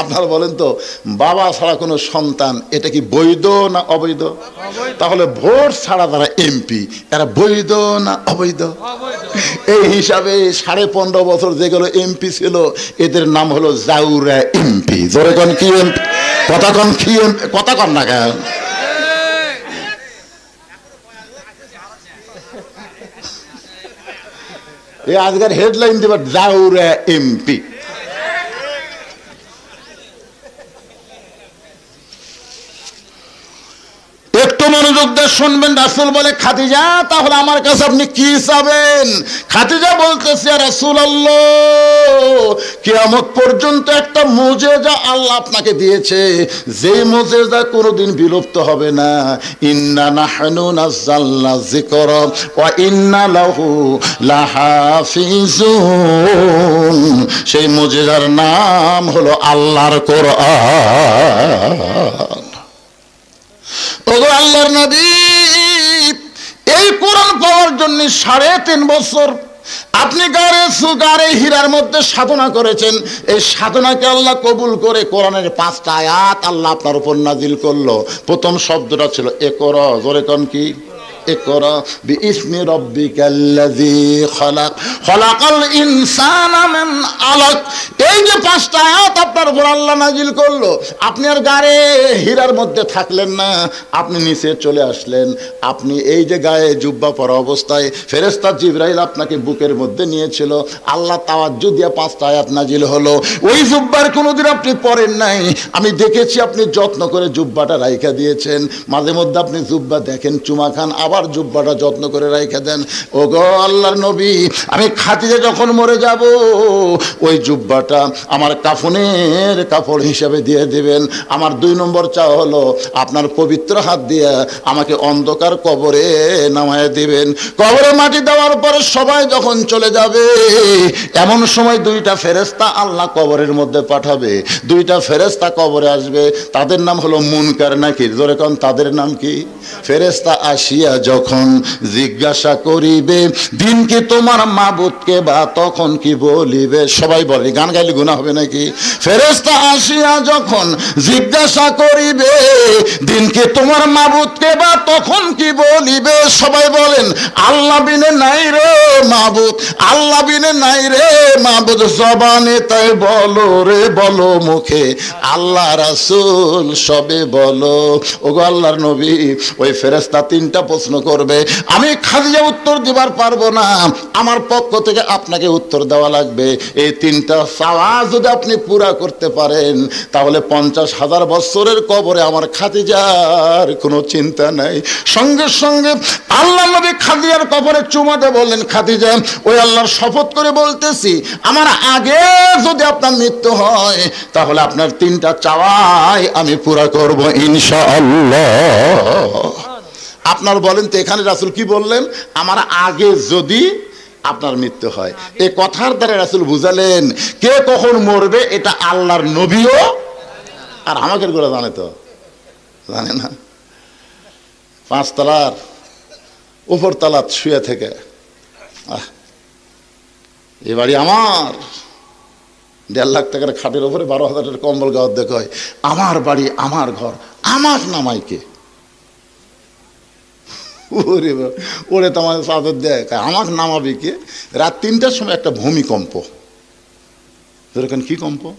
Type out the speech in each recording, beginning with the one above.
আপনারা বলেন তো, বাবা ছাড়া কোনো সন্তান, এটা কি বৈধ না অবৈধ? তাহলে ভোট ছাড়া তারা এমপি, এরা বৈধ না অবৈধ? এই হিসাবে সাড়ে পনেরো বছর যেগুলো এমপি ছিল, এদের নাম হলো জাউরা এমপি। জোরে কন, কি এমপি কথা কন, কি এমপি কথা কন না কেন? আজকের হেডলাইন দেবার জাউরা এমপি একটু মনোযোগ দিয়ে শুনবেন, রাসুল বলে, খাদিজা, তাহলে আমার কাছে আপনি কি চাবেন? খাদিজা বলতেছে রাসুল আল্লাহ কিয়ামত পর্যন্ত একটা মুজেজা আল্লাহ আপনাকে দিয়েছে। যে মুজেজা কোনোদিন বিলুপ্ত হবে না। ইন্না নাহনু নাযালনা যিকর, ওয়া ইন্না লাহু লাহাফিজুন। সেই মুজেজার নাম হলো আল্লাহর কোরআন। ওগো আল্লাহর নবী, এই কোরআন পাওয়ার জন্য সাড়ে তিন বছর আপনি গারে সুগারে হীরার মধ্যে সাধনা করেছেন, এই সাধনাকে আল্লাহ কবুল করে কোরআনের পাঁচটা আয়াত আল্লাহ আপনার উপর নাজিল করল। প্রথম শব্দটা ছিল, এ কর। জোরে কি? আপনি আর হীরার মধ্যে থাকলেন না, আপনি নিচে চলে আসলেন। আপনি এই যে গায়ে জুব্বা পরা অবস্থায় ফেরেস্তা জিব্রাইল আপনাকে বুকের মধ্যে নিয়েছিল। আল্লাহ তাওয়াজ দিয়ে পাঁচটা আয়াত নাজিল হলো। ওই জুব্বার কোনোদিন আপনি পরেন নাই। আমি দেখেছি আপনি যত্ন করে জুব্বাটা রাইখা দিয়েছেন। মাঝে মধ্যে আপনি জুব্বা দেখেন, চুমা খান, আবার জুব্বাটা যত্ন করে রাইখা দেন। ও গো আল্লাহর নবী, আমি খাতিরে যখন মরে যাব, ওই জুব্বাটা আমার কাফনের কাপড় হিসাবে দিয়ে দিবেন। আমার দুই নম্বর চা হলো, আপনার পবিত্র হাত দিয়ে আমাকে অন্ধকার কবরে নামায় দিবেন। কবরে মাটি দেওয়ার পরে সবাই যখন চলে যাবে, এমন সময় দুইটা ফেরেস্তা আল্লাহ কবরের মধ্যে পাঠাবে। দুইটা ফেরেস্তা কবরে আসবে, তাদের নাম হলো মুনকার নাকি জোরে কন, তাদের নাম কি? ফেরেস্তা আসিয়া যখন জিজ্ঞাসা করিবে, দিন কি তোমার মাবুদকে বা তখন কি বলিবে? সবাই বলে, গান গাইলে গুণা হবে নাকি? ফেরেস্তা আসিয়া যখন জিজ্ঞাসা করিবে, দিন কি তোমার মাবুদকে বা তখন কি বলিবে? সবাই বলেন, আল্লাহ বিনে নাই রে মাবুদ, আল্লাহ বিনে নাই রে মাবুদ, জবানে তাই বলো রে, বলো মুখে, আল্লাহ রাসূল সবে বলো। ওগো আল্লাহর নবী, ওই ফেরেস্তা তিনটা প্রশ্ন করবে। আমি খাদিজা উত্তর দিবার পারব না। আমার পক্ষ থেকে আপনাকে উত্তর দেওয়া লাগবে। এই তিনটা চাওয়া যদি আপনি পুরা করতে পারেন, তাহলে পঞ্চাশ হাজার বছরের কবরে আমার খাদিজার কোনো চিন্তা নাই। সঙ্গে সঙ্গে আল্লাহ নবী খাদিজার কবরে চুমাতে বললেন, খাদিজা, ওই আল্লাহর শপথ করে বলতেছি, আমার আগে যদি আপনার মৃত্যু হয়, তাহলে আপনার তিনটা চাওয়াই আমি পুরা করব ইনশাআল্লাহ। আপনার বলেন তো এখানে রাসুল কি বললেন? আমার আগে যদি আপনার মৃত্যু হয়। এ কথার দ্বারা রাসুল বুঝালেন কে কখন মরবে এটা আল্লাহর নবীও আর আমাকে করে জানে তো। জানে না। পাঁচতলার উপর তলাত শুয়ে থেকে আহ, এ বাড়ি আমার। দেড় লাখ টাকার খাটের উপরে বারো হাজার টাকার কম্বল গাওয়ার দেখ হয়। আমার বাড়ি আমার ঘর আমার নামাইকে। ওরে ওরে তো চাদর দেয়। আমাকে নামাবি কে? রাত তিনটার সময় একটা ভূমিকম্প। যেরকম কি কম্প?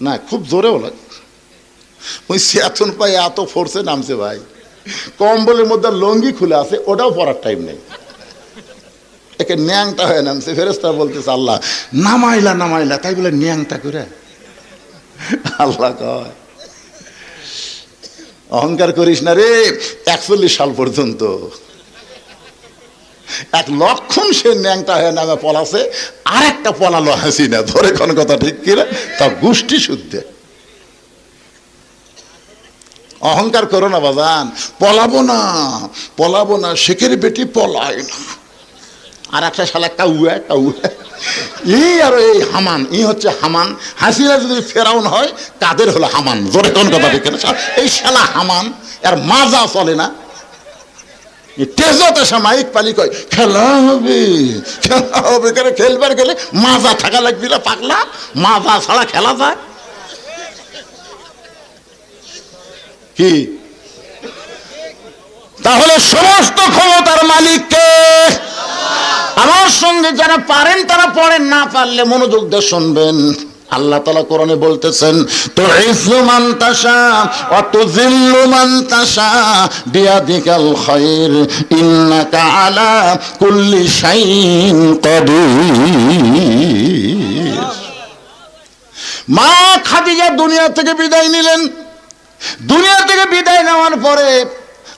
না, খুব জোরেও লাগে। ওই সেতন পায়ে এত ফোর্সে নামছে ভাই। কম্বলের মধ্যে লঙ্গি খুলে আছে, ওটাও পরার টাইম নেই। একে ন্যাংটা হয়ে নামছে ফেরেস্তা বলতেছে, আল্লাহ, নামাইলা নামাইলা। তাই বলে ন্যাংটা করে। আল্লাহ কয়। অহংকার করিস না রে, একচল্লিশ সাল পর্যন্ত। এক লক্ষণ সে ন্যাংটা হয়ে নামে পলাছে আর একটা পলালো হাসি না। ধরে কোন কথা ঠিক কিনা তা গোষ্ঠী শুদ্ধে। অহংকার করো না বাজান, পলাবো না পলাবো না, শেখের বেটি পলায় না। আর একটা শালা কাউয়া কাউয়া। ই আর এই হামান, ই হচ্ছে হামান। হাসিনা যদি ফেরাউন হয় কাদের হলো হামান। জোরে কোন কথা ঠিক এই শালা হামান আর মাজা চলে না। তেজত এসে মাইক পালি কয়, খেলা হবে খেলা হবে। খেলবার গেলে মাজা থাকা লাগবি না মাজা ছাড়া খেলা যায়। কি? তাহলে সমস্ত ক্ষমতার মালিককে আমার সঙ্গে যারা পারেন, তারা পড়েন, না পারলে মনোযোগ দিয়ে শুনবেন। আল্লাহ তালা কোরআনে বলতেছেন তো অত আলা কুল্লি মা খাদিজা দুনিয়া থেকে বিদায় নিলেন। দুনিয়া থেকে বিদায়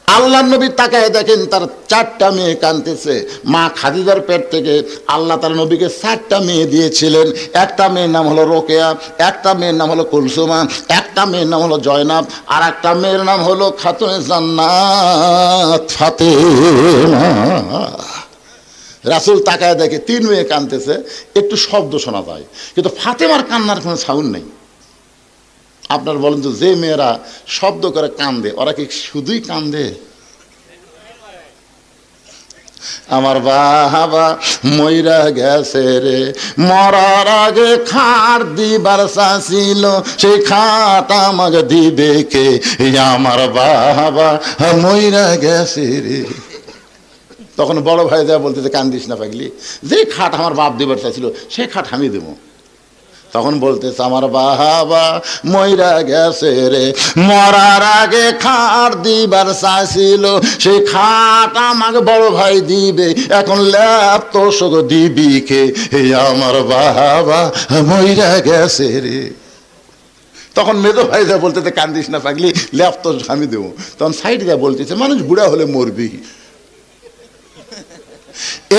আল্লাহ নবী তাকায় দেখেন তার চারটা মেয়ে কানতেছে মা খাদিজার পেট থেকে আল্লাহ তার নবীকে চারটা মেয়ে দিয়েছিলেন। একটা মেয়ের নাম হলো রোকেয়া, একটা মেয়ের নাম হলো কুলসুমা, একটা মেয়ের নাম হলো জয়নাব, আর একটা মেয়ের নাম হলো খাতুনে ফাতেমা। রাসুল তাকায় দেখে তিন মেয়ে কানতেছে একটু শব্দ শোনা যায়, কিন্তু ফাতেমার কান্নার কোনো সাউন্ড নেই। আপনার বলেন তো, যে মেয়েরা শব্দ করে কান্দে, ওরা কি শুধুই কান্দে? আমার বাবা ময়রা গেছে রে, মরার আগে খাট দিবার ছিল সেই খাট আমাকে দিবে কে? আমার বাবা ময়রা গেছে রে। তখন বড় ভাই যা বলতেছে, কান্দিস না পাগলি, যে খাট আমার বাপ দিবার চাইছিল সেই খাট আমি দেবো। তখন বলতেছে, আমার বাবা ময়রা গেছে রে। মরার আগে খাট দিবার চাইছিল সেই খাট আমাকে বড় ভাই দিবে। এখন ল্যাপ তো শোক দিবি কে? এই আমার বাবা ময়রা গেছে রে। তখন মেজো ভাই যা বলতেছে, কান্দিস না পাগলি, ল্যাপ তো আমি দেবো। তখন সাইড যা বলতেছে, মানুষ বুড়া হলে মরবি।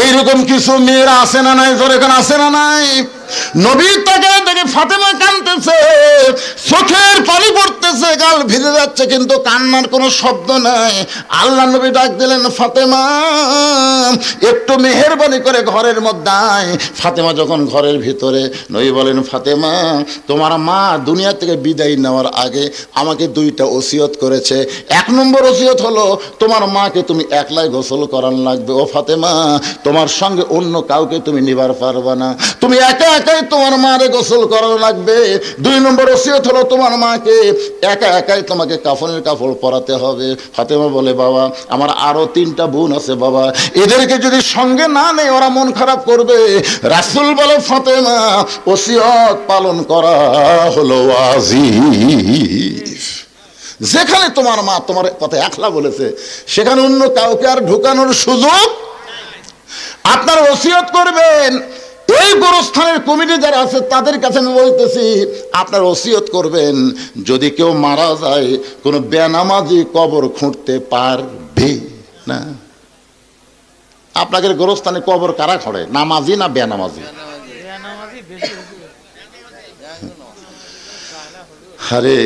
এইরকম কিছু মেয়েরা আসে না নাই? জোরে এখন আসে না নাই? নবীর তাকে দেখে ফাতেমা কানতেছে চোখের পানি পড়তেছে, গাল ভিজে যাচ্ছে, কিন্তু কান্নার কোনো শব্দ নাই। আল্লাহ নবী ডাক দিলেন, ফাতেমা, একটু মেহেরবানি করে ঘরের মধ্যে আয়। ফাতেমা যখন ঘরের ভিতরে, নবী বলেন, ফাতেমা, তোমার মা দুনিয়া থেকে বিদায় নেওয়ার আগে আমাকে দুইটা ওসিয়ত করেছে। এক নম্বর ওসিয়ত হলো, তোমার মাকে তুমি একলাই গোসল করান লাগবে। ও ফাতেমা, তোমার সঙ্গে অন্য কাউকে তুমি নিবার পারবা না। তুমি একা একাই তোমার মারে গোসল করানো লাগবে। দুই নম্বর ওসিয়ত হলো তোমার মাকে। একা একাই তোমাকে কাফনের কাপড় পরাতে হবে। ফাতেমা বলে, বাবা, আমার আরও তিনটা বোন আছে, বাবা। এদেরকে যদি সঙ্গে না নেই ওরা মন খারাপ করবে। রাসুল বলে, ফাতেমা, ওসিয়ত পালন করা হলো আজিফ যেখানে তোমার মা তোমার কথা একলা বলেছে, সেখানে অন্য কাউকে আর ঢুকানোর সুযোগ আপনার ওসিয়ত করবেন। এই গোরস্থানের কমিটি যারা আছে, তাদের কাছে আমি বলতেছি, আপনার ওসিয়ত করবেন, যদি কেউ মারা যায়, কোনো বেনামাজি কবর খুঁড়তে পারবে না। আপনাদের গোরস্থানে কবর কারা খড়ে, নামাজি না বেনামাজি? আরে,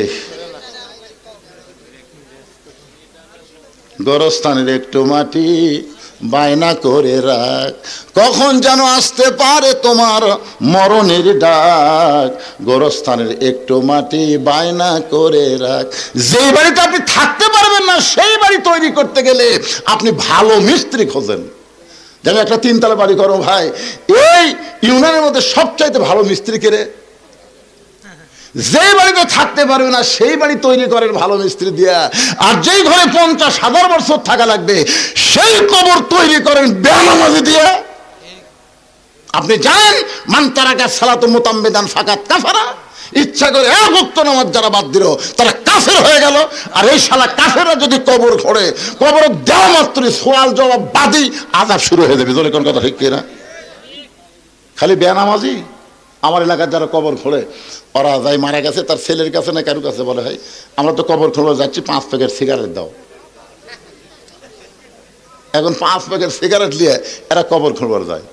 গোরস্থানের একটু মাটি বায়না করে রাখ। কখন যেন আসতে পারে তোমার মরণের ডাক। গোরস্থানের একটু মাটি বায়না করে রাখ। যেই বাড়িতে আপনি থাকতে পারবেন না, সেই বাড়ি তৈরি করতে গেলে আপনি ভালো মিস্ত্রি খোঁজেন। যেন একটা তিনতলা বাড়ি করো ভাই। এই ইউনিয়নের মধ্যে সবচাইতে ভালো মিস্ত্রি কেড়ে যে বাড়িতে থাকতে পারবে না, সেই বাড়ি তৈরি করেন ভালো মিস্ত্রি দিয়া। আর যেই ঘরে পঞ্চাশ হাজার বছর থাকা লাগবে, সেই কবর তৈরি করেন বেনামাজি দিয়া। আপনি জানেন তারাকা সালাত মোতাম্বেদান ফাকাত কাফারা। ইচ্ছা করে এক উক্ত নামাজ যারা বাদ দিল, তারা কাফের হয়ে গেল। আর এই শালা কাফেরা যদি কবর খোড়ে কবর দেওয়া মাত্রই সোয়াল জবাব বাদি আজাব শুরু হয়ে যাবে। দলে কোন কথা ঠিক কিনা? খালি বেনামাজি আমার এলাকার যারা কবর খোঁড়ে ওরা যাই মারা গেছে, তার ছেলের কাছে না কারোর কাছে বলে হয় আমরা তো কবর খোঁড়ে যাচ্ছি, পাঁচ প্যাকেট সিগারেট দাও। এখন পাঁচ প্যাকেট সিগারেট নিয়ে এরা কবর খুঁড়বার যায়।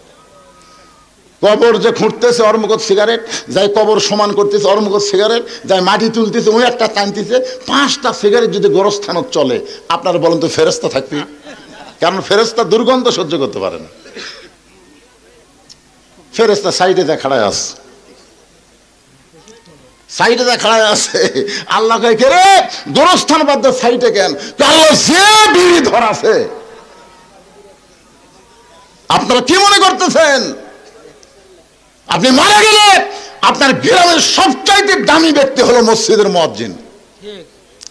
কবর যে খুঁড়তেছে অর্মগত সিগারেট, যাই কবর সমান করতেছে অর্মগত সিগারেট, যাই মাটি তুলতেছে, ওই একটা টানতেছে, পাঁচটা সিগারেট যদি গোরস্থানত চলে, আপনারা বলেন তো ফেরস্তা থাকবে? কারণ ফেরস্তা দুর্গন্ধ সহ্য করতে পারে না। ফেরেস্তা সাইডে যা খাড়ায় আছে। সাইডে যা খাড়ায় আছে। আল্লাহ কে রে? গোরস্থান বাদ সাইডে কেন? আল্লাহ যে বিড়ি ধরাছে। আপনারা কি মনে করতেছেন? আপনি মারা গেলে আপনার গ্রামের সবচাইতে দামি ব্যক্তি হলো মসজিদের মসজিদ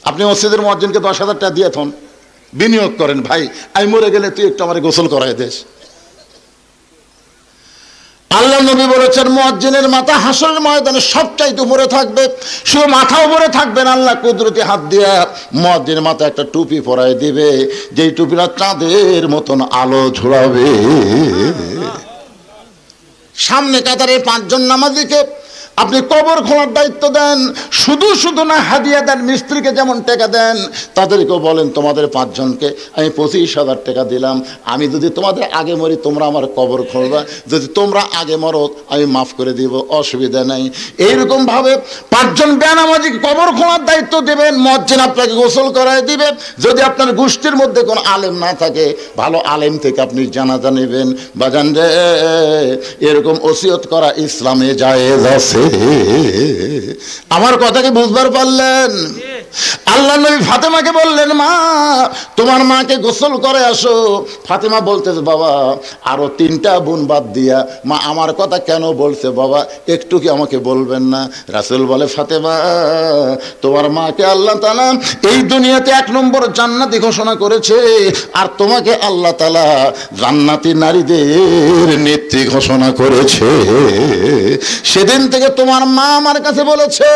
আপনি মসজিদের মসজিদকে দশ হাজার টাকা দিয়ে থন বিনিয়োগ করেন, ভাই, আমি মরে গেলে তুই একটু আমার গোসল করাই দেশ আল্লাহ নবী বলেছেন, মোয়াজ্জিনের মাথা হাসরের ময়দানে সবচাইতে উপরে থাকবে, শুধু মাথা উপরে থাকবেন আল্লাহ কুদরতি হাত দিয়ে মোয়াজ্জিনের মাথা একটা টুপি পরায় দিবে, যেই টুপিটা চাঁদের মতন আলো ঝোড়াবে সামনে কাতারে পাঁচজন নামাজিকে আপনি কবর খোলার দায়িত্ব দেন, শুধু শুধু না হাদিয়া দেন, মিস্ত্রিকে যেমন টাকা দেন, তাদেরকেও বলেন, তোমাদের পাঁচজনকে আমি পঁচিশ হাজার টাকা দিলাম। আমি যদি তোমাদের আগে মরি, তোমরা আমার কবর খুলবা। যদি তোমরা আগে মরো, আমি মাফ করে দিব, অসুবিধা নাই। এইরকমভাবে পাঁচজন বেনামাজিকে কবর খোলার দায়িত্ব দেবেন মজ্জিন আপনাকে গোসল করায় দিবে। যদি আপনার গোষ্ঠীর মধ্যে কোনো আলেম না থাকে, ভালো আলেম থেকে আপনি জানাজা নেবেন। বাজান রে, এরকম ওসিয়ত করা ইসলামে জায়েজ আছে। আমার কথাকে বুঝবার পারলেন? আল্লাহ নবী ফাতেমাকে বললেন, মা, তোমার মাকে গোসল করে আসো। ফাতেমা বলতেছে, বাবা, আরও তিনটা বোন বাদ দিয়া, মা আমার কথা কেন বলছে বাবা? একটু কি আমাকে বলবেন না? রাসুল বলে, ফাতেমা, তোমার মাকে আল্লাহ তালা এই দুনিয়াতে এক নম্বর জান্নাতি ঘোষণা করেছে, আর তোমাকে আল্লাহ তালা জান্নাতি নারীদের নেত্রী ঘোষণা করেছে। সেদিন থেকে তোমার মা আমার কাছে বলেছে,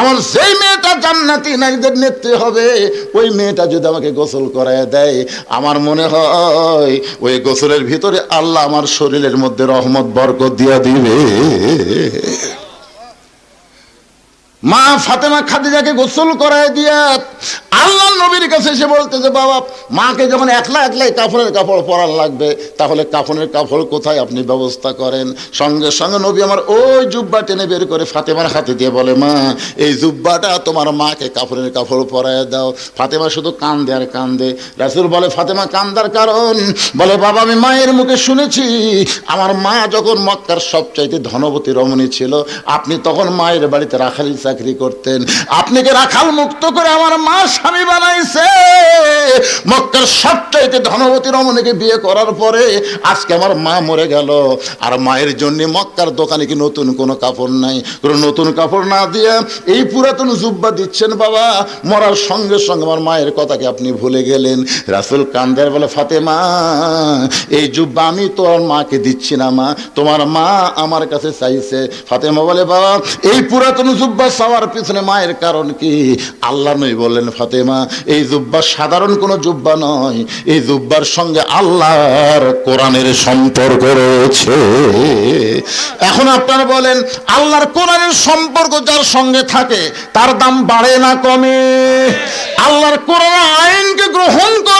আমার সেই মেয়েটা জান্নাতি নারীদের নেত্রী হবে, ওই মেয়েটা যদি আমাকে গোসল করায় দেয়, আমার মনে হয় ওই গোসলের ভিতরে আল্লাহ আমার শরীরের মধ্যে রহমত, বরকত দিয়া দিবে। মা ফাতেমা খাদিজাকে গোসল করায় দিয়া আল্লাহ নবীর কাছে এসে বলতেছে, বাবা, মাকে যখন একলা একলাই কাপড়ের কাপড় পরার লাগবে, তাহলে কাফনের কাপড় কোথায় আপনি ব্যবস্থা করেন? সঙ্গে সঙ্গে নবী আমার ওই জুব্বা টেনে বের করে ফাতেমার হাতে দিয়ে বলে, মা, এই জুব্বাটা তোমার মাকে কাপড়ের কাপড় পরায় দাও। ফাতেমা শুধু কান্দে আর কান্দে। রাসুল বলে, ফাতেমা, কান্দার কারণ? বলে, বাবা, আমি মায়ের মুখে শুনেছি, আমার মা যখন মক্কার সবচাইতে ধনবতী রমণী ছিল, আপনি তখন মায়ের বাড়িতে রাখালি চাকরি করতেন। আপনাকে রাখাল মুক্ত করে আমার মা স্বামী বানাইছে? মক্কার সবচাইতে ধনবতী রমণীকে বিয়ে করার পরে আজকে আমার মা মরে গেল। আর মায়ের জন্য মক্কার দোকানে কি নতুন কোনো কাপড় নাই? কোনো নতুন কাপড় না দিয়ে এই পুরাতন জুব্বা দিচ্ছেন বাবা। মরার সঙ্গে সঙ্গে আমার মায়ের কথাকে আপনি ভুলে গেলেন। রাসুল কান্দার বলে, ফাতেমা, এই জুব্বা আমি তোর মাকে দিচ্ছি না মা। তোমার মা আমার কাছে চাইছে। ফাতেমা বলে, বাবা, এই পুরাতন জুব্বা চাওয়ার পিছনে মায়ের কারণ কি? আল্লাহ নই বললেন, ফাতেমা, এই জুব্বা সাধারণ কোনো জুব্বা নয়। এই জুব্বার সঙ্গে আল্লাহর কোরআনের সম্পর্ক রয়েছে। এখন আপনারা বলেন, আল্লাহর কোরআনের সম্পর্ক যার সঙ্গে থাকে, তার দাম বাড়ে না কমে? আল্লাহর কোরআন আইনকে গ্রহণ করে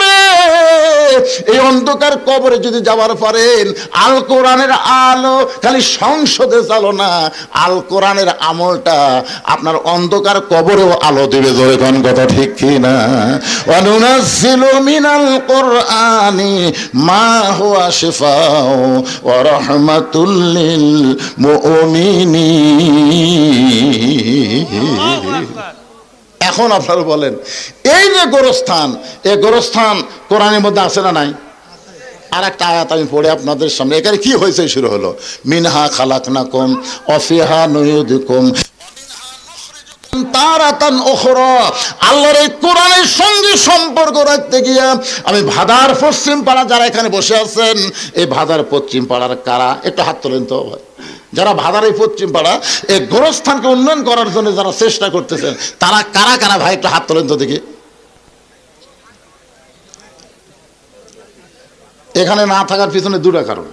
এই অন্ধকার কবরে যদি যাওয়ার পারেন, আল কোরআনের আলো খালি সংসদে চালো না। আল কোরআনের আমলটা আপনার অন্ধকার কবরেও আলো দেবে, জোরে কোন কথা ঠিক কি না অনুনাসিলু মিনাল কোরআনি মা হুয়া শিফাউ ওয়া রাহমাতুল মুমিনিন। এখন আপনারা বলেন, এই যে গোরস্থান, এই গোরস্থান কোরআনের মধ্যে আছে না নাই? আর একটা আয়াত আমি পড়ে আপনাদের সামনে, এখানে কি হয়েছে শুরু হলো? মিনহা খালাক না কম অফিহা নয়ুদ সঙ্গে সম্পর্ক রাখতে গিয়ে আমি ভাদার পশ্চিম পাড়া যারা এখানে বসে আছেন, এই ভাদার পশ্চিম পাড়ার কারা? একটু হাত তোলেন তো, ভাই। যারা ভাদার পশ্চিম পাড়া এই গোরস্থানকে উন্নয়ন করার জন্য যারা চেষ্টা করতেছেন, তারা কারা কারা ভাই একটু হাত তোলেন তো দেখি। এখানে না থাকার পিছনে দুটা কারণ।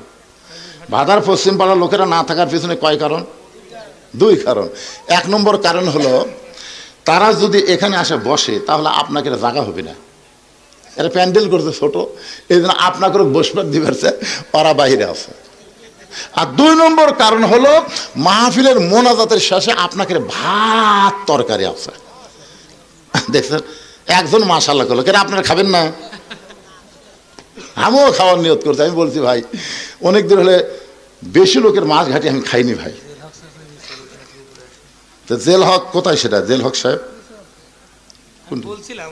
ভাদার পশ্চিম পাড়ার লোকেরা না থাকার পিছনে কয় কারণ? দুই কারণ। এক নম্বর কারণ হলো, তারা যদি এখানে আসে বসে, তাহলে আপনাকে এটা জায়গা হবে না। এরা প্যান্ডেল করছে ছোট, এই জন্য আপনাকে বসবার দিবেছে ওরা বাইরে আছে। আর দুই নম্বর কারণ হলো মাহফিলের মোনাজাতের শেষে আপনাকে ভাত তরকারি আছে। দেখছেন? একজন মাশাল্লাহ করল কেন আপনারা খাবেন না? আমিও খাওয়ার নিয়ত করছি আমি বলছি ভাই অনেক দিন হলে বেশি লোকের মাছ ঘাটি আমি খাইনি ভাই। তো জেল হক কোথায় সেটা? জেল হক সাহেব? বলছিলাম।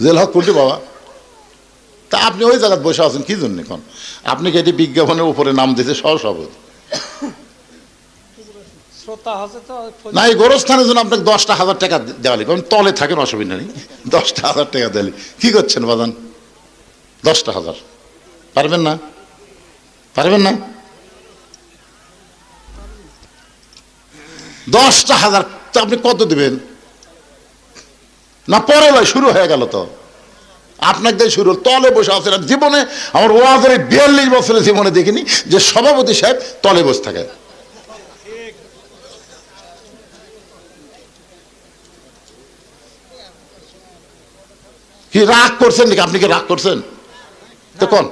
জেল হক কোনটি বাবা? তা আপনি ওই জায়গায় বসে আছেন কি জন্য এখন? আপনি কি এটি বিজ্ঞাপনের উপরে নাম দিয়েছে সহসভাপতি? না এই গোরস্থানের জন্য আপনাকে দশটা হাজার টাকা দেওয়া লাগবে। আমি তলে থাকেন অসুবিধা নেই। দশটা হাজার টাকা কি করছেন বাদান দশটা হাজার। পারবেন না? পারবেন না? দশটা হাজার। তা আপনি কত দিবেন? না পরে নয় শুরু হয়ে গেল তো। আপনাকে শুরু তলে বসে আছেন জীবনে। আমার ওয়াজের বিয়াল্লিশ বছরের জীবনে দেখিনি যে সভাপতি সাহেব তলে বসে থাকে। কি রাগ করছেন নাকি? আপনি কি রাগ করছেন? তো কোন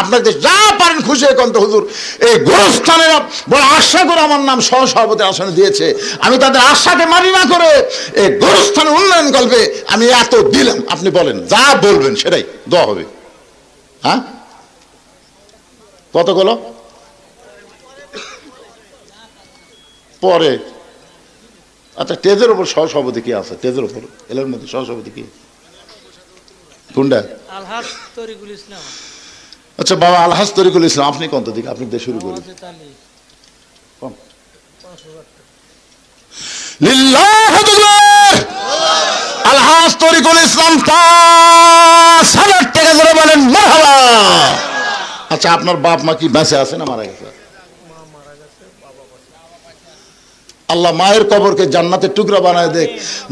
আপনাকে যা পারেন খুশি এখন তো হুজুর। এই গোরস্থানের বড় আশা করে আমার নাম সহসভাপতি আসনে দিয়েছে। আমি তাদের আশাকে মানি না করে এই গোরস্থানের উন্নয়ন কল্পে আমি এত দিলাম। আপনি বলেন, যা বলবেন সেটাই দেওয়া হবে। হ্যাঁ? কতগুলো পরে। আচ্ছা টেজের ওপর সহসভাপতি কি আছে? টেজের ওপর এলের মধ্যে সহসভাপতি কি? কোনটা? তরিকুল ইসলাম। আচ্ছা বাবা, আলহাজ তরিকুল ইসলাম, আপনি কত দিকে আপনি দিয়ে শুরু করি ওয়াজেদ আলী কম। পাঁচ হাজার টাকা। লিল্লাহ তাকবীর। আলহাজ তরিকুল ইসলাম পাঁচ হাজার টাকা ধরে বলেন আচ্ছা আপনার বাপ মা কি বেঁচে আছে না মারা গেছে। আল্লাহ মায়ের কবরকে জান্নাতের টুকরা বানায় দেখ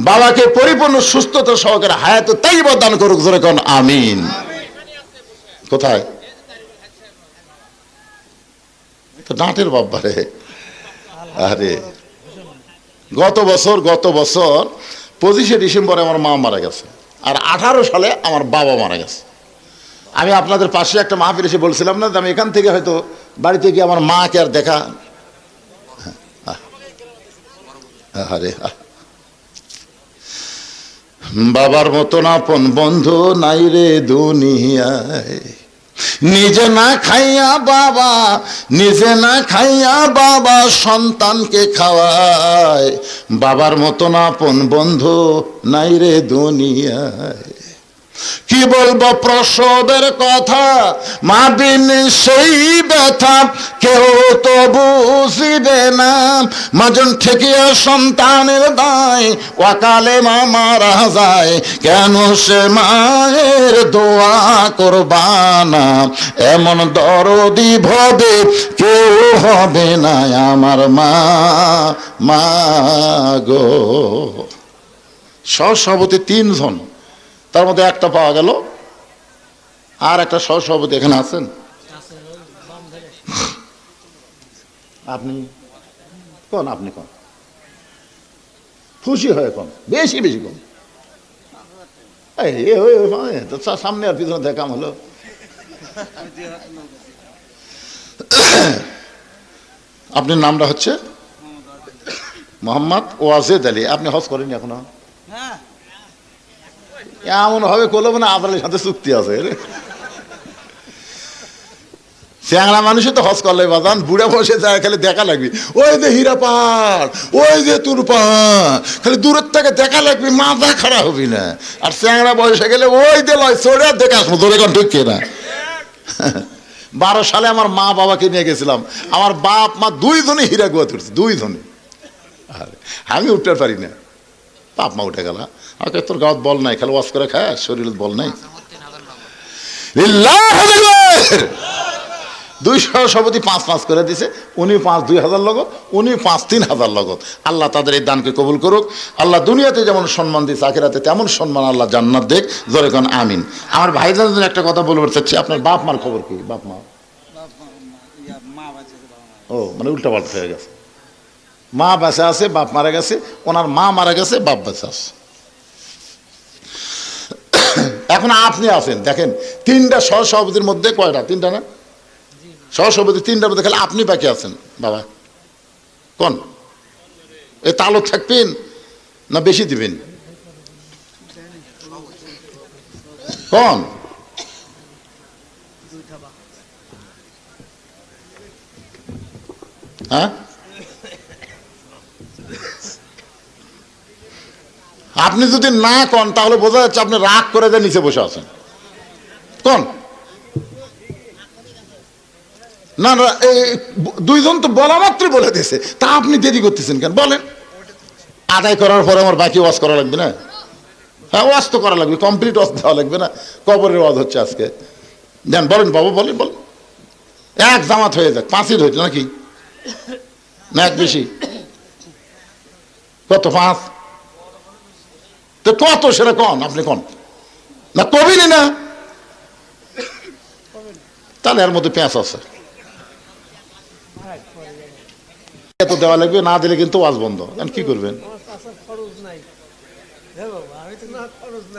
বাবাকে পরিপূর্ণ সুস্থতা সহকারে হায়াতে তাই দান করুক ধরে কোন, আমিন কোথায় তো ডাঁটের বাব্বারে আরে। গত বছর গত বছর পঁচিশে ডিসেম্বরে আমার মা মারা গেছে। আর আঠারো সালে আমার বাবা মারা গেছে। আমি আপনাদের পাশে একটা মাহফিল এসে বলছিলাম না আমি এখান থেকে হয়তো বাড়িতে গিয়ে আমার মাকে আর দেখা। আরে। বাবার মতন আপন বন্ধু নাই রে দুনিয়ায়। নিজে না খাইয়া বাবা, নিজে না খাইয়া বাবা সন্তানকে খাওয়ায়। বাবার মতন আপন বন্ধু নাই রে দুনিয়ায়। কি বলব প্রসবের কথা? মা বিন সেই ব্যথা, কেউ তো বুঝিবে না। মাজন ঠেকিয়া সন্তানের দায়, অকালে মা মারা যায়। কেন সে মায়ের দোয়া করবানা? এমন দরদি ভবে কেউ হবে না আমার মা মা গো। সহসভাপতি তিনজন। তার মধ্যে একটা পাওয়া গেল। আর একটা সহসভাপতি এখানে আছেন। আপনি কোন আপনি কোন? খুশি হয়ে কোন? বেশি বেশি কোন? সামনে আর পিছনে দেখাম হলো। আপনার নামটা হচ্ছে? মোহাম্মদ ওয়াজেদ আলী। আপনি হজ করেননি এখনও? হ্যাঁ এমন ভাবে করল মানে আদালের সাথে চুক্তি আছে। রে। চ্যাংড়া মানুষই তো হজ করলে বাজান, বুড়ে বসে যায়, খালি দেখা লাগবে। ওই যে হীরা পাহাড়, ওই যে তুর পাহাড়, খালি দূরের থেকে দেখা লাগবে, মাথা খারাপ হবি না। আর চ্যাংড়া বয়সে গেলে ওই যে লয় চড়ে দেখে আসব তোর এখন ঠিক না। বারো সালে আমার মা বাবাকে নিয়ে গেছিলাম। আমার বাপ, মা দুই ধনে হীরা গুয়া তুলছে দুই ধনে আমি উঠতে পারি না। বাপ মা উঠে গেল। আমাকে তোর গাঁত বল নাই খালি ওয়াশ করে খায় শরীরে বল নাই। লিল্লাহ হাজির। দুই সভাপতি পাঁচ পাঁচ করে দিছে উনি পাঁচ দুই হাজার লগত উনি পাঁচ তিন হাজার লগত। আল্লাহ তাদের এই দানকে কবুল করুক। আল্লাহ দুনিয়াতে যেমন সম্মান দিচ্ছে আখেরাতে তেমন সম্মান আল্লাহ জান্নাত দেখ। জোরে কোন আমিন। আমার ভাইজান জন্য একটা কথা বলবার চাচ্ছি আপনার বাপ মার খবর কি? বাপ মা। ও মানে উল্টা পাল্টা হয়ে গেছে। মা বেঁচে আছে, বাপ মারা গেছে, ওনার মা মারা গেছে, বাপ বেঁচে আছে। এখন আপনি আছেন দেখেন, তিনটা সহসভাপতির মধ্যে কয়টা? তিনটা না? সহসভাপতি তিনটার মধ্যে, খালি আপনি বাকি আছেন, বাবা। কোন? এ তালক থাকবেন না বেশি দিবেন? কোন? হ্যাঁ? আপনি যদি না কন, তাহলে বোঝা যাচ্ছে আপনি রাগ করে যে নিচে বসে আছেন। কন? না না, এই দুইজন তো বলা মাত্রই বলে দিয়েছে। তা আপনি দেরি করতেছেন কেন? বলেন। আদায় করার পরে আমার বাকি ওয়াশ করা লাগবে না? হ্যাঁ ওয়াজ তো করা লাগবে, কমপ্লিট ওয়াজ দেওয়া লাগবে না। কবরের ওয়াজ হচ্ছে আজকে। দেন, বলেন বাবু, বলেন বলেন। এক জামাত হয়ে যাক পাঁচই হয়েছে নাকি? না, এক বেশি। কত, পাঁচ? তো কত সেটা কন, আপনি কন। না, কবিনি না? তাহলে এর মধ্যে পেঁয়াজ আছে। এত দেওয়া লাগবে, না দিলে কিন্তু ওয়াজ বন্ধ। এখন কি করবেন? তো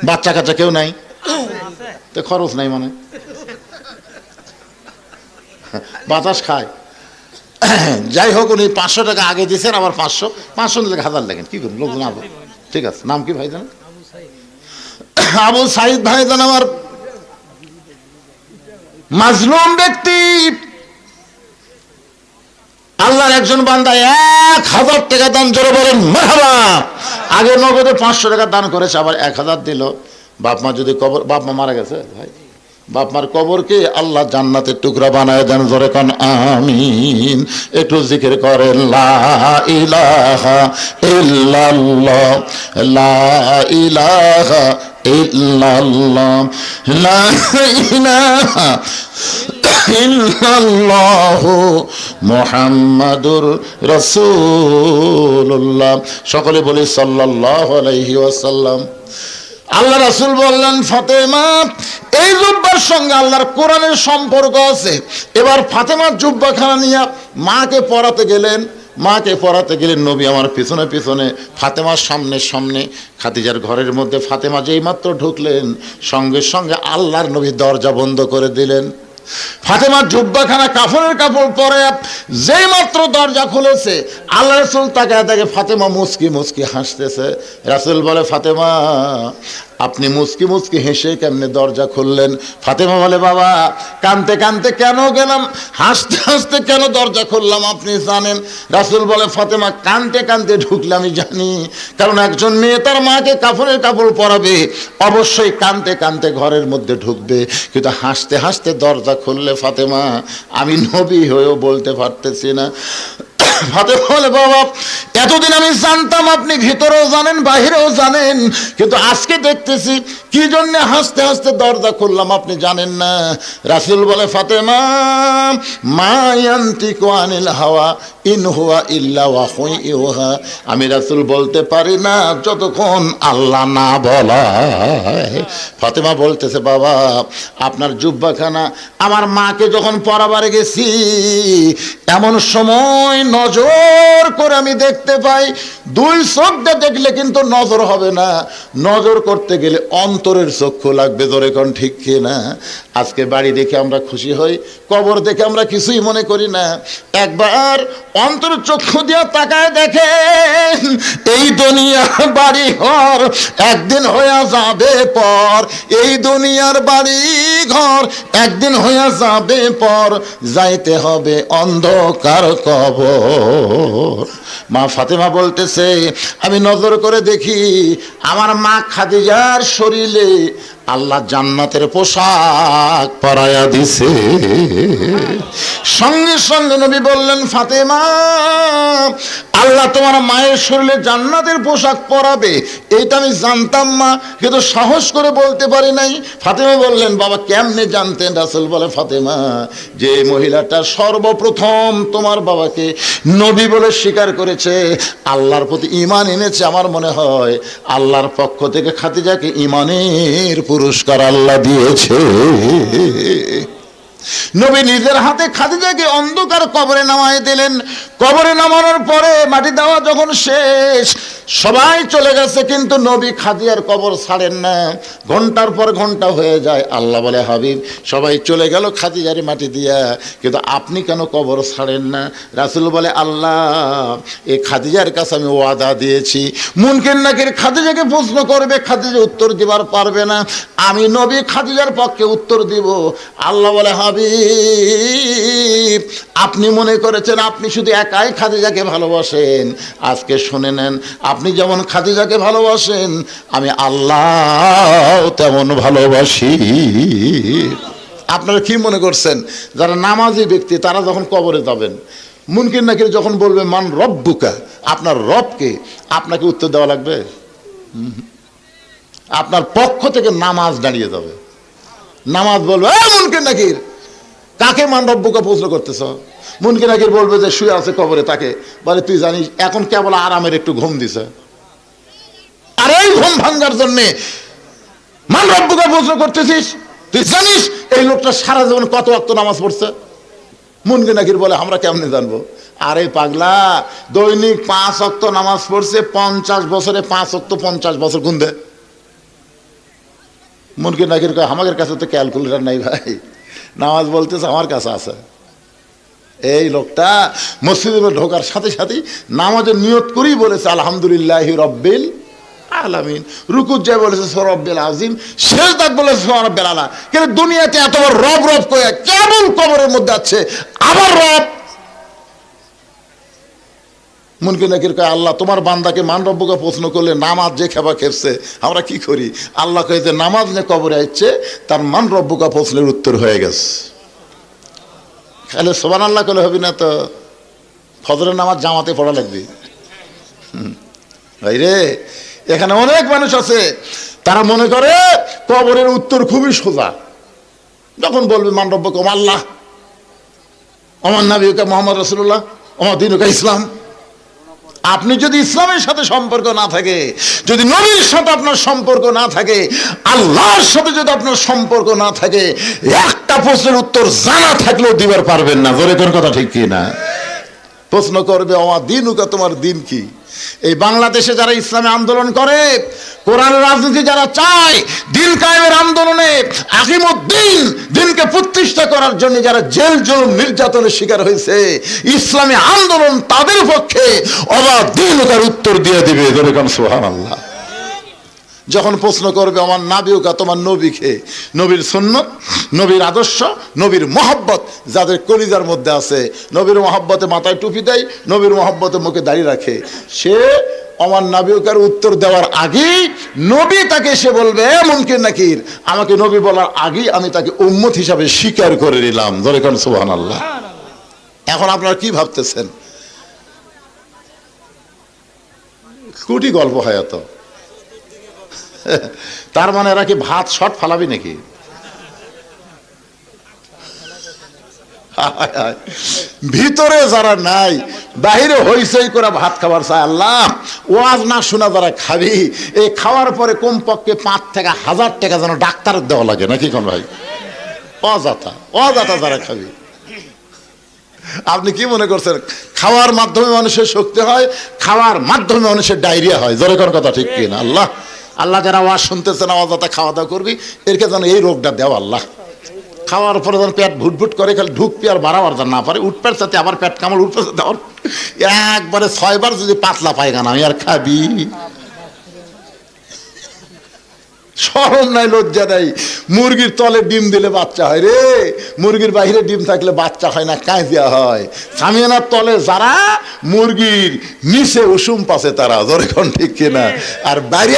বাচ্চা কাচ্চা কেউ নাই? তো খরচ নাই মানে। বাতাস খায়। যাই হোক, উনি পাঁচশো টাকা আগে দিয়েছেন, আবার পাঁচশো। পাঁচশো নিলে হাজার লাগেন, কি করুন লোকজন আবার ঠিক আছে। নাম কি ভাই জানেন আবু সাইদ। আবু ভাই জান আমার মাজলুম ব্যক্তি। আল্লাহর একজন বান্দা এক হাজার টাকা দান জোরে বলেন মারহাবা। আগে নগদে পাঁচশো টাকা দান করেছে আবার এক হাজার দিল। বাপমা যদি কবর বাপমা মারা গেছে ভাই? বাপ মার কবরকে আল্লাহ জান্নাতের টুকরা বানায় দেন, জোরে কন, আমিন। একটু জিকির করেন, লা ইলাহা লা ইলাহা সকলে বলি সাল্লাল্লাহু আলাইহি ওয়াসাল্লাম। আল্লাহ রাসুল বললেন, ফাতেমা, এই জুব্বার সঙ্গে আল্লাহর কোরআনের সম্পর্ক আছে। এবার ফাতেমার জুব্বাখানা নিয়ে মাকে পড়াতে গেলেন। মাকে পড়াতে গেলেন নবী আমার পিছনে পিছনে, ফাতেমার সামনে সামনে। খাতিজার ঘরের মধ্যে ফাতেমা যেই মাত্র ঢুকলেন, সঙ্গে সঙ্গে আল্লাহর নবী দরজা বন্ধ করে দিলেন। ফাতেমার জুব্বাখানা কাপড়ের কাপড় পরে যেই মাত্র দরজা খুলেছে, আল্লাহ রসুল তাকে তাকে ফাতেমা মুসকি মুসকি হাসতেছে। রাসুল বলে, ফাতেমা আপনি মুসকি মুসকি হেসে কেমনে দরজা খুললেন? ফাতেমা বলে, বাবা, কানতে কানতে কেন গেলাম? হাসতে হাসতে কেন দরজা খুললাম আপনি জানেন? রাসুল বলে, ফাতেমা, কানতে কানতে ঢুকলে আমি জানি। কারণ একজন মেয়ে তার মাকে কাপড়ের কাপড় পরাবে, অবশ্যই কানতে কানতে ঘরের মধ্যে ঢুকবে। কিন্তু হাসতে হাসতে দরজা খুললে ফাতেমা, আমি নবী হয়েও বলতে পারতেছি না। এতদিন আমি জানতাম আপনি ভিতরেও জানেন, বাহিরেও জানেন, কিন্তু আজকে দেখতেছি কি জন্য হাসতে হাসতে দরজা খুললাম আপনি জানেন না। রাসুল বলে, ফাতেমা মায়ান্তি কোয়ানিল হাওয়া, ইন হুয়া ইল্লা ওয়াহুই ইউহা আমি রাসুল বলতে পারি না, যতক্ষণ আল্লাহ না বলা ফাতেমা বলতেছে, বাবা, আপনার জুব্বাখানা, আমার মাকে যখন পরাবারে গেছি, এমন সময় নজর করে আমি দেখতে পাই, দুই চোখটা দেখলে কিন্তু নজর হবে না। নজর করতে গেলে অন্তরের চক্ষু লাগবে ধরে কোন ঠিক কি না আজকে বাড়ি দেখে আমরা খুশি হই, কবর দেখে আমরা কিছুই মনে করি না। একবার অন্তর চক্ষু দিয়ে তাকায় দেখেন, এই দুনিয়ার বাড়ি ঘর একদিন হইয়া যাবে পর। এই দুনিয়ার বাড়ি ঘর একদিন হইয়া যাবে পর। যাইতে হবে অন্ধকার কবর। মা ফাতেমা বলতেছে, আমি নজর করে দেখি, আমার মা খাদিজার শরীরে আল্লাহ জান্নাতের পোশাক পরায়া দিছে। সঙ্গে সঙ্গে নবী বললেন, ফাতেমা, আল্লাহ তোমার মায়ের শরীরে জান্নাতের পোশাক পরাবে, এইটা আমি জানতাম মা, কিন্তু সাহস করে বলতে পারি নাই। ফাতেমা বললেন, বাবা, কেমনে জানতেন রাসুল? বলে, ফাতেমা, যে মহিলাটা সর্বপ্রথম তোমার বাবাকে নবী বলে স্বীকার করেছে, আল্লাহর প্রতি ইমান এনেছে আমার মনে হয়। আল্লাহর পক্ষ থেকে খাতিজাকে ইমানের পুরস্কার আল্লাহ দিয়েছে। নবী নিজের হাতে খাদিজাকে অন্ধকার কবরে নামায় দিলেন। কবরে নামানোর পরে মাটি দেওয়া যখন শেষ সবাই চলে গেছে, কিন্তু নবী খাদিয়ার কবর ছাড়েন না। ঘণ্টার পর ঘণ্টা হয়ে যায়, আল্লাহ বলে, হাবিব, সবাই চলে গেল খাদিজারে মাটি দিয়া, কিন্তু আপনি কেন কবর ছাড়েন না? রাসুল বলে, আল্লাহ এই খাদিজার কাছে আমি ওয়াদা দিয়েছি। মুনকির নাকির খাদিজাকে প্রশ্ন করবে, খাদিজা উত্তর দিবার পারবে না। আমি নবী খাদিজার পক্ষে উত্তর দিব। আল্লাহ বলে, হাবিব, আপনি মনে করেছেন আপনি শুধু একাই খাদিজাকে ভালোবাসেন। আজকে শুনে নেন আপনি যেমন খাদিজাকে ভালোবাসেন, আমি আল্লাহ তেমন ভালোবাসি। আপনারা কি মনে করছেন? যারা নামাজি ব্যক্তি, তারা যখন কবরে যাবেন মুনকির নাকির যখন বলবে, মান রব্বুকা? আপনার রবকে আপনাকে উত্তর দেওয়া লাগবে। আপনার পক্ষ থেকে নামাজ দাঁড়িয়ে যাবে। নামাজ বলবে, "এই মুনকির নাকির কাকে মান রব্বুকা প্রশ্ন করতেছ? মুনকির নাকির বলবে যে শুয়ে আছে কবরে তাকে। বলে, তুই জানিস, এখন কেবল আরামের একটু ঘুম দিছে। আর এই ঘুম ভাঙ্গার জন্যে মান রব্বুকা প্রশ্ন করতেছিস? তুই জানিস, এই লোকটা সারা জীবন কত অক্ত নামাজ পড়ছে? মুনকে নাকির বলে, আমরা কেমনে জানব? আরে পাগলা, দৈনিক পাঁচ অক্ত নামাজ পড়ছে, পঞ্চাশ বছরে পাঁচ অক্ত পঞ্চাশ বছর গুন্দে মুনকে নাকির কয়, আমাদের কাছে তো ক্যালকুলেটার নাই ভাই। নামাজ বলতেছে, আমার কাছে আছে। এই লোকটা মসজিদে ঢোকার সাথে সাথে নামাজের নিয়ত করেই বলেছে, আলহামদুলিল্লাহ রব্বিল আলামিন। রুকুজ যায় বলেছে সরব্বেল আজিম শেষ দাগ বলেছে সরব্বেল আলা কিন্তু দুনিয়াতে এত রব রব করে কেমন কবরের মধ্যে আছে? আবার রব মুনকে নাকির কয়, আল্লাহ, তোমার বান্দাকে মান রব্বকে প্রশ্ন করলে নামাজ যে খেবা খেপছে, আমরা কি করি? আল্লাহ কয়ে যে নামাজ নিয়ে কবরে আসছে তার মান রব্বকা প্রশ্নের উত্তর হয়ে গেছে। খালি সোবান আল্লাহ করলে হবি না তো? ফজরের নামাজ জামাতে পড়া লাগবে। ভাই রে, এখানে অনেক মানুষ আছে, তারা মনে করে কবরের উত্তর খুবই সোজা। যখন বলবে মানরব্য কম আল্লাহ আমার নাবিকা মোহাম্মদ রসুল্লাহ আমার দিনুকা ইসলাম। আপনি যদি ইসলামের সাথে সম্পর্ক না থাকে, যদি নবীর সাথে আপনার সম্পর্ক না থাকে, আল্লাহর সাথে যদি আপনার সম্পর্ক না থাকে, একটা প্রশ্নের উত্তর জানা থাকলেও দিবার পারবেন না। জোরে কোন কথা ঠিক কি না? প্রশ্ন করবে আমার দিন উকা তোমার দিন কি? এই বাংলাদেশে যারা ইসলামে আন্দোলন করে, কোরআন রাজনীতি যারা চায় দিন কায়েমের আন্দোলনে আকিমুদ্দিন দিনকে প্রতিষ্ঠা করার জন্য যারা জেল জুলুম নির্যাতনের শিকার হয়েছে, ইসলামী আন্দোলন তাদের পক্ষে অবাধ দিন তার উত্তর দিয়ে দিবে ধরে কারণ সোহান আল্লাহ যখন প্রশ্ন করবে, আমার নাবিউকা তোমার নবীকে নবীর সুন্নত, নবীর আদর্শ, নবীর মহব্বত যাদের কলিজার মধ্যে আছে। নবীর মহব্বতে মাথায় টুপি দেয়, নবীর মহব্বতে মুখে দাঁড়িয়ে রাখে। সে আমার নাবিউকার উত্তর দেওয়ার আগেই নবী তাকে সে বলবে, "এ মুমকিন নাকির, আমাকে নবী বলার আগেই আমি তাকে উম্মত হিসাবে স্বীকার করে নিলাম। ধরে কারণ সুবহান আল্লাহ এখন আপনারা কি ভাবতেছেন? কুটি গল্প হয় এত। তার মানে এরা কি ভাত শট ফালাবি নাকি। ভিতরে যারা নাই, বাহিরে হইসই করে ভাত খাবার চায় আল্লাহ। ওয়াজ না শোনা যারা খাবি, এই খাওয়ার পরে কমপক্ষে পাঁচ থেকে হাজার টাকা যেন ডাক্তারের দেওয়া লাগে, নাকি কোন ভাই? অযাথা অযাথা যারা খাবি। আপনি কি মনে করছেন, খাওয়ার মাধ্যমে মানুষের শক্তি হয়, খাওয়ার মাধ্যমে মানুষের ডায়রিয়া হয়? জোরে কথা ঠিক কিনা? আল্লাহ। আল্লাহ যারা আওয়াজ শুনতেছে না আওয়াজ খাওয়া দাওয়া করবি, এরকে যেন এই রোগটা দেওয়া আল্লাহ। খাওয়ার পরে যেন পেট ভুটভুট করে, খালি ঢুকপি আর বাড়াবার যেন না পারে উঠপের সাথে আবার পেট কামড় উঠপের সাথে আবার একবারে ছয়বার যদি পাতলা পায়খানা, আমি আর খাবি। সরম নাই, লজ্জা নাই। মুরগির তলে ডিম দিলে বাচ্চা হয় রে। মুরগির বাইরে ডিম থাকলে বাচ্চা হয় না কাঁচিয়া হয়। সামিয়ানার তলে যারা মুরগির নিচে উষুম পাশে তারা, ধরে ঠিক কিনা? আর বাইরে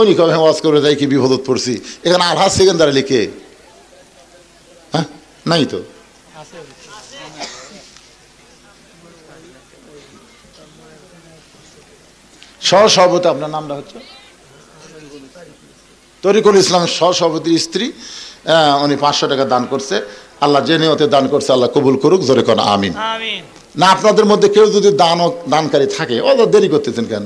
উনি কবে ওয়াজ করে যাই কি বিপদত পড়ছি? এখানে আলহাজ সেকেন্দার কে হ্যাঁ? নাই তো? সহসভাপতি আপনার নামটা হচ্ছে? তরিকুল ইসলাম সহসভাপতির স্ত্রী। উনি পাঁচশো টাকা দান করছে। আল্লাহ যে নিয়তে দান করছে আল্লাহ কবুল করুক জোরে কোন আমিন। আমিন। না আপনাদের মধ্যে কেউ যদি দান দানকারী থাকে অত দেরি করতেছেন কেন?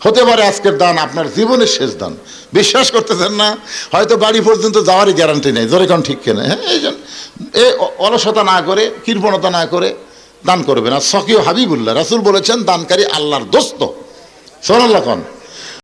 হতে পারে আজকের দান, আপনার জীবনের শেষ দান। বিশ্বাস করতেছেন না? হয়তো বাড়ি পর্যন্ত যাওয়ারই গ্যারান্টি নেই। জোরে কোন ঠিক কেনে? হ্যাঁ এই জন্য। এ অলসতা না করে, কৃপণতা না করে দান করবেন। আর সকিও হাবিবুল্লাহ, রাসুল বলেছেন, দানকারী আল্লাহর দোস্ত। সোনাল্লাহ কন?